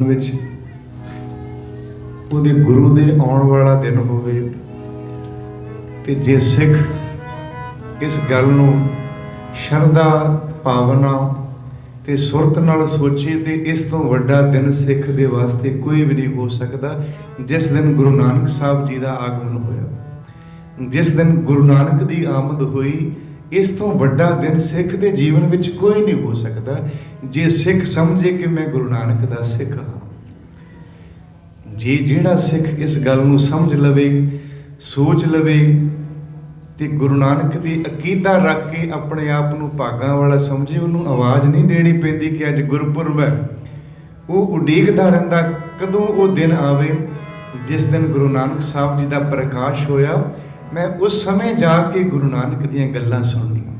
ਵਿੱਚ ਉਹਦੇ ਗੁਰੂ ਦੇ ਆਉਣ ਵਾਲਾ ਦਿਨ ਹੋਵੇ ਤੇ ਜੇ ਸਿੱਖ ਇਸ ਗੱਲ ਨੂੰ ਸ਼ਰਧਾ, ਭਾਵਨਾ ਤੇ ਸੁਰਤ ਨਾਲ ਸੋਚੇ ਤੇ ਇਸ ਤੋਂ ਵੱਡਾ ਦਿਨ ਸਿੱਖ ਦੇ ਵਾਸਤੇ ਕੋਈ ਵੀ ਨਹੀਂ ਹੋ ਸਕਦਾ, ਜਿਸ ਦਿਨ ਗੁਰੂ ਨਾਨਕ ਸਾਹਿਬ ਜੀ ਦਾ ਆਗਮਨ ਹੋਇਆ। ਜਿਸ ਦਿਨ ਗੁਰੂ ਨਾਨਕ ਦੀ ਆਮਦ ਹੋਈ ਇਸ ਤੋਂ ਵੱਡਾ ਦਿਨ ਸਿੱਖ ਦੇ ਜੀਵਨ ਵਿੱਚ ਕੋਈ ਨਹੀਂ ਹੋ ਸਕਦਾ, ਜੇ ਸਿੱਖ ਸਮਝੇ ਕਿ ਮੈਂ ਗੁਰੂ ਨਾਨਕ ਦਾ ਸਿੱਖ ਹਾਂ। ਜੇ ਜਿਹੜਾ ਸਿੱਖ ਇਸ ਗੱਲ ਨੂੰ ਸਮਝ ਲਵੇ, ਸੋਚ ਲਵੇ ਤੇ ਗੁਰੂ ਨਾਨਕ ਦੀ ਅਕੀਦਾ ਰੱਖ ਕੇ ਆਪਣੇ ਆਪ ਨੂੰ ਭਾਗਾਂ ਵਾਲਾ ਸਮਝੇ, ਉਹਨੂੰ ਆਵਾਜ਼ ਨਹੀਂ ਦੇਣੀ ਪੈਂਦੀ ਕਿ ਅੱਜ ਗੁਰਪੁਰਬ ਹੈ। ਉਹ ਉਡੀਕਦਾ ਰਹਿੰਦਾ, ਕਦੋਂ ਉਹ ਦਿਨ ਆਵੇ, ਜਿਸ ਦਿਨ ਗੁਰੂ ਨਾਨਕ ਸਾਹਿਬ ਜੀ ਦਾ ਪ੍ਰਕਾਸ਼ ਹੋਇਆ ਮੈਂ ਉਸ ਸਮੇਂ ਜਾ ਕੇ ਗੁਰੂ ਨਾਨਕ ਦੀਆਂ ਗੱਲਾਂ ਸੁਣਨੀਆਂ।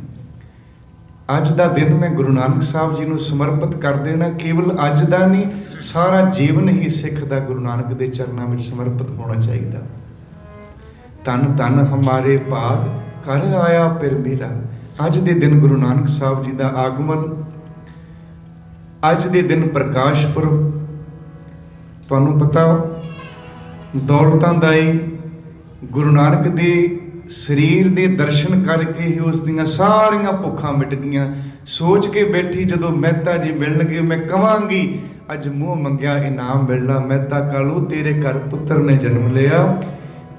ਅੱਜ ਦਾ ਦਿਨ ਮੈਂ ਗੁਰੂ ਨਾਨਕ ਸਾਹਿਬ ਜੀ ਨੂੰ ਸਮਰਪਿਤ ਕਰ ਦੇਣਾ, ਕੇਵਲ ਅੱਜ ਦਾ ਨਹੀਂ, ਸਾਰਾ ਜੀਵਨ ਹੀ ਸਿੱਖ ਦਾ ਗੁਰੂ ਨਾਨਕ ਦੇ ਚਰਨਾਂ ਵਿੱਚ ਸਮਰਪਿਤ ਹੋਣਾ ਚਾਹੀਦਾ। ਤਨ ਤਨ ਹਮਾਰੇ ਭਾਗ ਕਰ ਆਇਆ ਫਿਰ ਮੇਰਾ। ਅੱਜ ਦੇ ਦਿਨ ਗੁਰੂ ਨਾਨਕ ਸਾਹਿਬ ਜੀ ਦਾ ਆਗਮਨ। ਅੱਜ ਦੇ ਦਿਨ ਪ੍ਰਕਾਸ਼ ਪੁਰਬ। ਤੁਹਾਨੂੰ ਪਤਾ ਦੌਲਤਾਂ ਦਾ ਹੀ ਗੁਰੂ ਨਾਨਕ ਦੇ ਸਰੀਰ ਦੇ ਦਰਸ਼ਨ ਕਰਕੇ ਹੀ ਉਸ ਦੀਆਂ ਸਾਰੀਆਂ ਭੁੱਖਾਂ ਮਿਟ ਗਈਆਂ ਸੋਚ ਕੇ ਬੈਠੀ ਜਦੋਂ ਮਹਿਤਾ ਜੀ ਮਿਲਣਗੇ ਮੈਂ ਕਵਾਂਗੀ ਅੱਜ ਮੂੰਹ ਮੰਗਿਆ, ਇਨਾਮ ਮਿਲਣਾ ਮਹਿਤਾ ਕਾਲੂ, ਤੇਰੇ ਘਰ ਪੁੱਤਰ ਨੇ ਜਨਮ ਲਿਆ।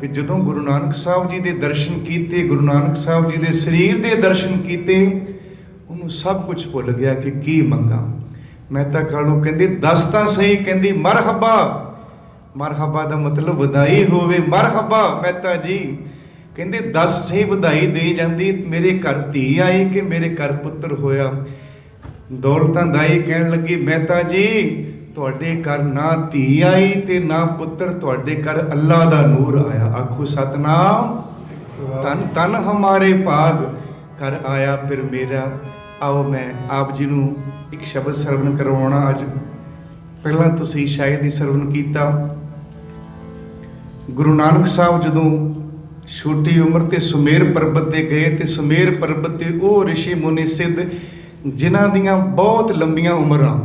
ਤੇ ਜਦੋਂ ਗੁਰੂ ਨਾਨਕ ਸਾਹਿਬ ਜੀ ਦੇ ਦਰਸ਼ਨ ਕੀਤੇ, ਗੁਰੂ ਨਾਨਕ ਸਾਹਿਬ ਜੀ ਦੇ ਸਰੀਰ ਦੇ ਦਰਸ਼ਨ ਕੀਤੇ, ਉਹਨੂੰ ਸਭ ਕੁਝ ਭੁੱਲ ਗਿਆ ਕਿ ਕੀ ਮੰਗਾ। ਮਹਿਤਾ ਕਾਲੂ ਕਹਿੰਦੇ, ਦੱਸ ਤਾਂ ਸਹੀ, ਕਹਿੰਦੀ, ਮਰਹਬਾ ਮਰਹਬਾ ਦਾ ਮਤਲਬ ਵਧਾਈ ਹੋਵੇ। ਮਰਹਬਾ ਮਹਿਤਾ ਜੀ ਕਹਿੰਦੇ 10 ਸਹੀ ਵਧਾਈ ਦੇ ਜਾਂਦੀ, ਮੇਰੇ ਘਰ ਧੀ ਆਈ ਕਿ ਮੇਰੇ ਘਰ ਪੁੱਤਰ ਹੋਇਆ? ਦੌਲਤਾਂ ਦਾਈ ਕਹਿਣ ਲੱਗੀ, ਮਹਿਤਾ ਜੀ, ਤੁਹਾਡੇ ਘਰ ਨਾ ਧੀ ਆਈ ਤੇ ਨਾ ਪੁੱਤਰ, ਤੁਹਾਡੇ ਘਰ ਅੱਲਾ ਦਾ ਨੂਰ ਆਇਆ। ਆਖੋ, ਸਤਨਾਮ ਤਨ ਤਨ ਹਮਾਰੇ ਭਾਗ ਕਰ ਆਇਆ ਫਿਰ ਮੇਰਾ। ਆਓ, ਮੈਂ ਆਪ ਜੀ ਨੂੰ ਇੱਕ ਸ਼ਬਦ ਸਰਵਣ ਕਰਵਾਉਣਾ। ਅੱਜ ਪਹਿਲਾਂ ਤੁਸੀਂ ਸ਼ਾਇਦ ਹੀ ਸਰਵਣ ਕੀਤਾ। ਗੁਰੂ ਨਾਨਕ ਸਾਹਿਬ ਜਦੋਂ ਛੋਟੀ ਉਮਰ ਤੇ ਸੁਮੇਰ ਪਰਬਤ ਤੇ ਗਏ ਤੇ ਸੁਮੇਰ ਪਰਬਤ ਤੇ ਉਹ ઋષਿ ਮੁਨੀ ਸਿੱਧ, ਜਿਨ੍ਹਾਂ ਦੀਆਂ ਬਹੁਤ ਲੰਬੀਆਂ ਉਮਰਾਂ,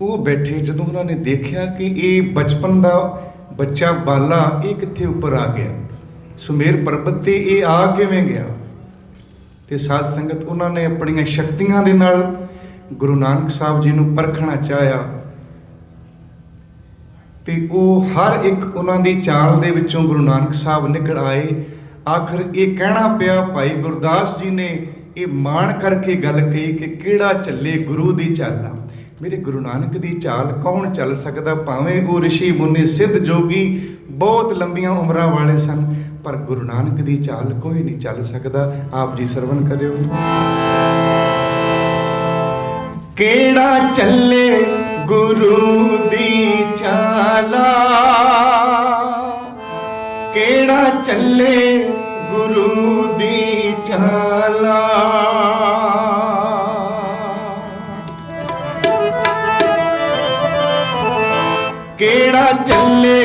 ਉਹ ਬੈਠੇ ਜਦੋਂ ਉਹਨਾਂ ਨੇ ਦੇਖਿਆ ਕਿ ਇਹ ਬਚਪਨ ਦਾ ਬੱਚਾ ਬਾਲਾ, ਇਹ ਕਿੱਥੇ ਉੱਪਰ ਆ ਗਿਆ? ਸੁਮੇਰ ਪਰਬਤ ਤੇ ਇਹ ਆ ਕਿਵੇਂ ਗਿਆ? ਤੇ ਸਾਧ ਸੰਗਤ ਉਹਨਾਂ ਨੇ ਆਪਣੀਆਂ ਸ਼ਕਤੀਆਂ ਦੇ ਨਾਲ ਗੁਰੂ ਨਾਨਕ ਸਾਹਿਬ ਜੀ ਨੂੰ ਪਰਖਣਾ ਚਾਹਿਆ। ਤੇ ਉਹ ਹਰ ਇੱਕ ਉਹਨਾਂ ਦੀ ਚਾਲ ਦੇ ਵਿੱਚੋਂ ਗੁਰੂ ਨਾਨਕ ਸਾਹਿਬ ਨਿਕਲ ਆਏ। ਆਖਰ ਇਹ ਕਹਿਣਾ ਪਿਆ, ਭਾਈ ਗੁਰਦਾਸ ਜੀ ਨੇ ਇਹ ਮਾਣ ਕਰਕੇ ਗੱਲ ਕਹੀ ਕਿ ਕਿਹੜਾ ਚੱਲੇ ਗੁਰੂ ਦੀ ਚਾਲ? ਆ ਮੇਰੇ ਗੁਰੂ ਨਾਨਕ ਦੀ ਚਾਲ ਕੌਣ ਚੱਲ ਸਕਦਾ? ਭਾਵੇਂ ਉਹ ઋષਿ ਮੁਨੀ ਸਿੱਧ ਜੋਗੀ ਬਹੁਤ ਲੰਬੀਆਂ ਉਮਰਾਂ ਵਾਲੇ ਸਨ, ਪਰ ਗੁਰੂ ਨਾਨਕ ਦੀ ਚਾਲ ਕੋਈ ਨਹੀਂ ਚੱਲ ਸਕਦਾ। ਆਪ ਜੀ ਸਰਵਨ ਕਰਿਓ। ਕਿਹੜਾ ਚੱਲੇ ਗੁਰੂ ਦੀ ਚਾਲਾ। ਕਿਹੜਾ ਚੱਲੇ ਗੁਰੂ ਦੀ ਚਾਲਾ। ਕਿਹੜਾ ਚੱਲੇ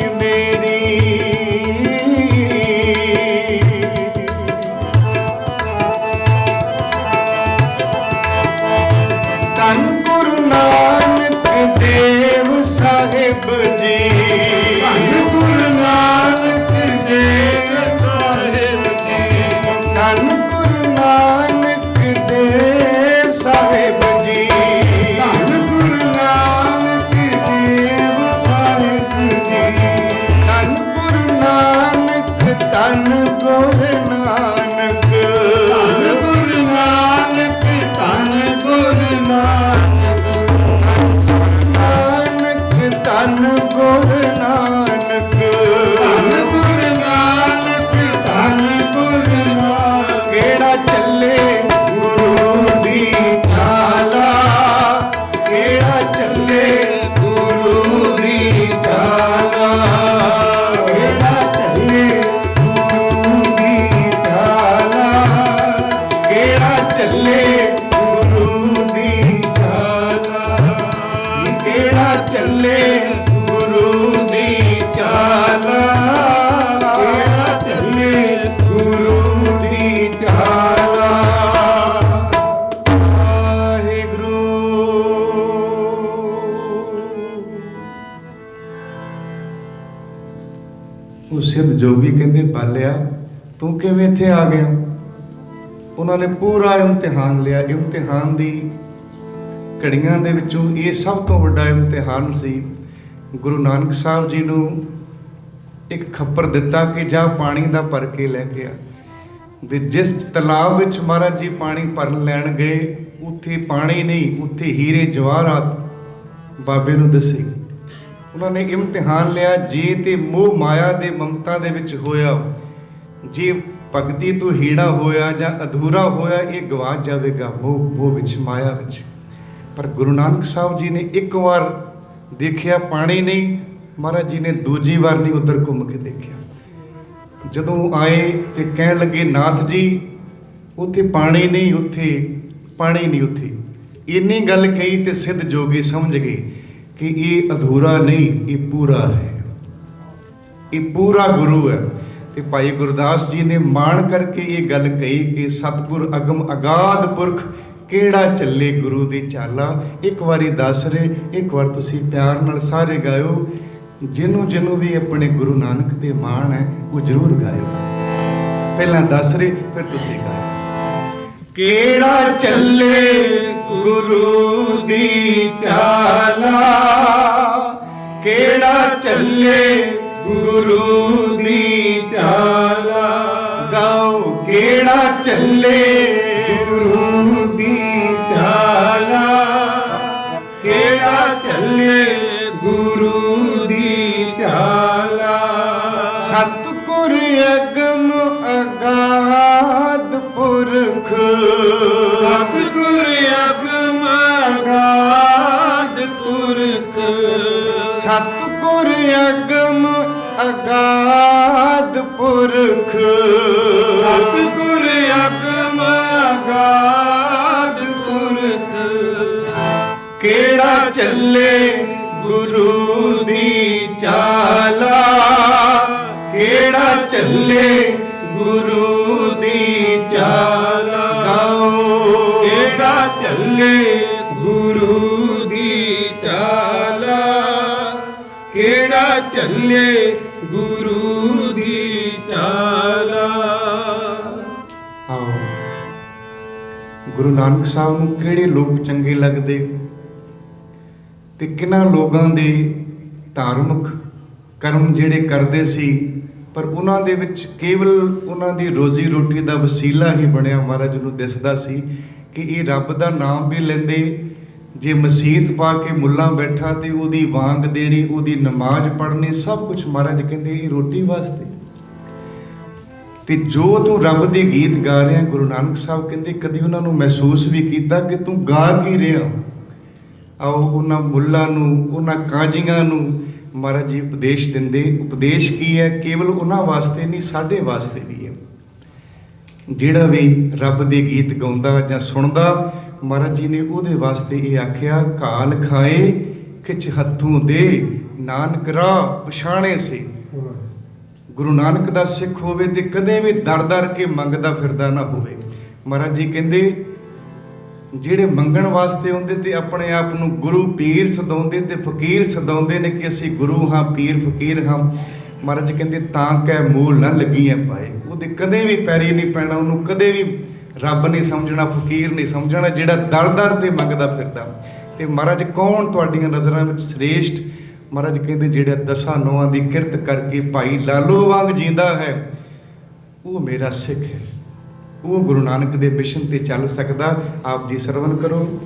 ਕਿਵੇਂ ਇੱਥੇ ਆ ਗਿਆ ਉਹਨਾਂ ਨੇ ਪੂਰਾ ਇਮਤਿਹਾਨ ਲਿਆ। ਇਮਤਿਹਾਨ ਦੀ ਘੜੀਆਂ ਦੇ ਵਿੱਚੋਂ ਇਹ ਸਭ ਤੋਂ ਵੱਡਾ ਇਮਤਿਹਾਨ ਸੀ। ਗੁਰੂ ਨਾਨਕ ਸਾਹਿਬ ਜੀ ਨੂੰ ਇੱਕ ਖੱਪਰ ਦਿੱਤਾ ਕਿ ਜਾ ਪਾਣੀ ਦਾ ਭਰ ਕੇ ਲੈ ਕੇ ਆ। ਤੇ ਜਿਸ ਤਲਾਬ ਵਿੱਚ ਮਹਾਰਾਜ ਜੀ ਪਾਣੀ ਭਰਨ ਲੈਣ ਗਏ, ਉੱਥੇ ਪਾਣੀ ਨਹੀਂ, ਉੱਥੇ ਹੀਰੇ ਜਵਾਹਰਾਤ ਬਾਬੇ ਨੂੰ ਦੱਸੇ। ਉਹਨਾਂ ਨੇ ਇਮਤਿਹਾਨ ਲਿਆ, ਜੇ ਤੇ ਮੋਹ ਮਾਇਆ ਦੇ ਮਮਤਾ ਦੇ ਵਿੱਚ ਹੋਇਆ, ਜੇ ਭਗਤੀ ਤੋਂ ਹੀੜਾ ਹੋਇਆ ਜਾਂ ਅਧੂਰਾ ਹੋਇਆ, ਇਹ ਗਵਾਚ ਜਾਵੇਗਾ ਮੋਹ ਮੋਹ ਵਿੱਚ, ਮਾਇਆ ਵਿੱਚ। ਪਰ ਗੁਰੂ ਨਾਨਕ ਸਾਹਿਬ ਜੀ ਨੇ ਇੱਕ ਵਾਰ ਦੇਖਿਆ, ਪਾਣੀ ਨਹੀਂ, ਮਹਾਰਾਜ ਜੀ ਨੇ ਦੂਜੀ ਵਾਰ ਨਹੀਂ ਉਧਰ ਘੁੰਮ ਕੇ ਦੇਖਿਆ। ਜਦੋਂ ਆਏ ਤੇ ਕਹਿਣ ਲੱਗੇ, ਨਾਥ ਜੀ, ਉੱਥੇ ਪਾਣੀ ਨਹੀਂ, ਉੱਥੇ ਪਾਣੀ ਨਹੀਂ, ਉੱਥੇ। ਇੰਨੀ ਗੱਲ ਕਹੀ ਤੇ ਸਿੱਧ ਜੋਗੀ ਸਮਝ ਗਏ ਕਿ ਇਹ ਅਧੂਰਾ ਨਹੀਂ, ਇਹ ਪੂਰਾ ਹੈ। ਇਹ ਪੂਰਾ ਗੁਰੂ ਹੈ। ਤੇ ਭਾਈ ਗੁਰਦਾਸ ਜੀ ਨੇ ਮਾਣ ਕਰਕੇ ਇਹ ਗੱਲ ਕਹੀ ਕਿ ਸਤਿਗੁਰ ਅਗਮ ਅਗਾਧ ਪੁਰਖ, ਕਿਹੜਾ ਚੱਲੇ ਗੁਰੂ ਦੀ ਚਾਲਾ? ਇੱਕ ਵਾਰੀ ਦੱਸ ਰਹੇ, ਇੱਕ ਵਾਰ ਤੁਸੀਂ ਪਿਆਰ ਨਾਲ ਸਾਰੇ ਗਾਇਓ। ਜਿਹਨੂੰ ਜਿਹਨੂੰ ਵੀ ਆਪਣੇ ਗੁਰੂ ਨਾਨਕ ਤੇ ਮਾਣ ਹੈ, ਉਹ ਜ਼ਰੂਰ ਗਾਇਓ। ਪਹਿਲਾਂ ਦੱਸ ਰਹੇ, ਫਿਰ ਤੁਸੀਂ ਗਾਇਓ। ਕਿਹੜਾ ਚੱਲੇ ਗੁਰੂ ਦੀ ਚਾਲਾ? ਕਿਹੜਾ ਚੱਲੇ ਗੁਰੂ ਦੀ ਕਿਹੜਾ ਚੱਲੇ ਗੁਰੂ ਦੀ ਚਾਲਾ। ਕਿਹੜਾ ਚੱਲੇ ਗੁਰੂ ਦੀ ਚਾਲਾ? ਗਾਓ। ਕਿਹੜਾ ਚੱਲੇ ਗੁਰੂ ਦੀ ਚਾਲਾ? ਕਿਹੜਾ ਚੱਲੇ ਗੁਰੂ ਦੀ ਚਾਲਾ? ਆਓ। ਗੁਰੂ ਨਾਨਕ ਸਾਹਿਬ ਨੂੰ ਕਿਹੜੇ ਲੋਕ ਚੰਗੇ ਲੱਗਦੇ? ਤੇ ਕਿਹਨਾਂ ਲੋਕਾਂ ਦੇ ਧਾਰਮਿਕ ਕਰਮ ਜਿਹੜੇ ਕਰਦੇ ਸੀ, ਪਰ ਉਹਨਾਂ ਦੇ ਵਿੱਚ ਕੇਵਲ ਉਹਨਾਂ ਦੀ ਰੋਜ਼ੀ ਰੋਟੀ ਦਾ ਵਸੀਲਾ ਹੀ ਬਣਿਆ ਮਹਾਰਾਜ ਨੂੰ ਦਿਸਦਾ ਸੀ ਕਿ ਇਹ ਰੱਬ ਦਾ ਨਾਮ ਵੀ ਲੈਂਦੇ, ਜੇ ਮਸਜਿਦ ਪਾ ਕੇ ਮੁੱਲਾ ਬੈਠਾ ਤੇ ਉਹਦੀ ਵਾਂਗ ਦੇਣੀ, ਉਹਦੀ ਨਮਾਜ਼ ਪੜ੍ਹਨੀ, ਸਭ ਕੁਝ ਮਹਾਰਾਜ ਕਹਿੰਦੇ ਇਹ ਰੋਟੀ ਵਾਸਤੇ। ਤੇ ਜੋ ਤੂੰ ਰੱਬ ਦੇ ਗੀਤ ਗਾ ਰਿਹਾ, ਗੁਰੂ ਨਾਨਕ ਸਾਹਿਬ ਕਹਿੰਦੇ ਕਦੀ ਉਹਨਾਂ ਨੂੰ ਮਹਿਸੂਸ ਵੀ ਕੀਤਾ ਕਿ ਤੂੰ ਗਾ ਕੀ ਰਿਹਾ? ਆਓ ਉਹਨਾਂ ਮੁੱਲਾਂ ਨੂੰ, ਉਹਨਾਂ ਕਾਜ਼ੀਆਂ ਨੂੰ ਮਹਾਰਾਜ ਜੀ ਉਪਦੇਸ਼ ਦਿੰਦੇ। ਉਪਦੇਸ਼ ਕੀ ਹੈ? ਕੇਵਲ ਉਹਨਾਂ ਵਾਸਤੇ ਨਹੀਂ, ਸਾਡੇ ਵਾਸਤੇ ਵੀ ਹੈ। ਜਿਹੜਾ ਵੀ ਰੱਬ ਦੇ ਗੀਤ ਗਾਉਂਦਾ ਜਾਂ ਸੁਣਦਾ, ਮਹਾਰਾਜ ਜੀ ਨੇ ਉਹਦੇ ਵਾਸਤੇ ਇਹ ਆਖਿਆ, ਕਾਲ ਖਾਏ, ਖਿਚ ਹੱਥੋਂ ਦੇ, ਨਾਨਕ ਰਾਹ ਪਛਾਣੇ ਸੇ। ਗੁਰੂ ਨਾਨਕ ਦਾ ਸਿੱਖ ਹੋਵੇ ਤੇ ਕਦੇ ਵੀ ਦਰ-ਦਰ ਕੇ ਮੰਗਦਾ ਫਿਰਦਾ ਨਾ ਹੋਵੇ। ਮਹਾਰਾਜ ਜੀ ਕਹਿੰਦੇ ਜਿਹੜੇ ਮੰਗਣ ਵਾਸਤੇ ਆਉਂਦੇ ਤੇ ਆਪਣੇ ਆਪ ਨੂੰ ਗੁਰੂ ਪੀਰ ਸਦਾਉਂਦੇ ਤੇ ਫਕੀਰ ਸਦਾਉਂਦੇ ਨੇ ਕਿ ਅਸੀਂ ਗੁਰੂ ਹਾਂ, ਪੀਰ ਫਕੀਰ ਹਾਂ। ਮਹਾਰਾਜ ਕਹਿੰਦੇ, ਤਾਂ ਕਹਿ ਮੂਲ ਨਾ ਲੱਗੀਆਂ ਪਾਏ। ਉਹਦੇ ਕਦੇ ਵੀ ਪੈਰੀ ਨਹੀਂ ਪੈਣਾ, ਉਹਨੂੰ ਕਦੇ ਵੀ ਰੱਬ ਨਹੀਂ ਸਮਝਣਾ, ਫਕੀਰ ਨਹੀਂ ਸਮਝਣਾ, ਜਿਹੜਾ ਦਰ-ਦਰ ਤੇ ਮੰਗਦਾ ਫਿਰਦਾ। ਤੇ ਮਹਾਰਾਜ, ਕੌਣ ਤੁਹਾਡੀਆਂ ਨਜ਼ਰਾਂ ਵਿੱਚ ਸ੍ਰੇਸ਼ਟ? ਮਹਾਰਾਜ ਕਹਿੰਦੇ, ਜਿਹੜਾ ਦਸਾਂ ਨੋਆਂ ਦੀ ਕਿਰਤ ਕਰਕੇ ਭਾਈ ਲਾਲੋ ਵਾਂਗ ਜੀਂਦਾ ਹੈ, ਉਹ ਮੇਰਾ ਸਿੱਖ ਹੈ। ਉਹ ਗੁਰੂ ਨਾਨਕ ਦੇ ਮਿਸ਼ਨ ਤੇ ਚੱਲ ਸਕਦਾ। ਆਪ ਜੀ ਸਰਵਨ ਕਰੋ।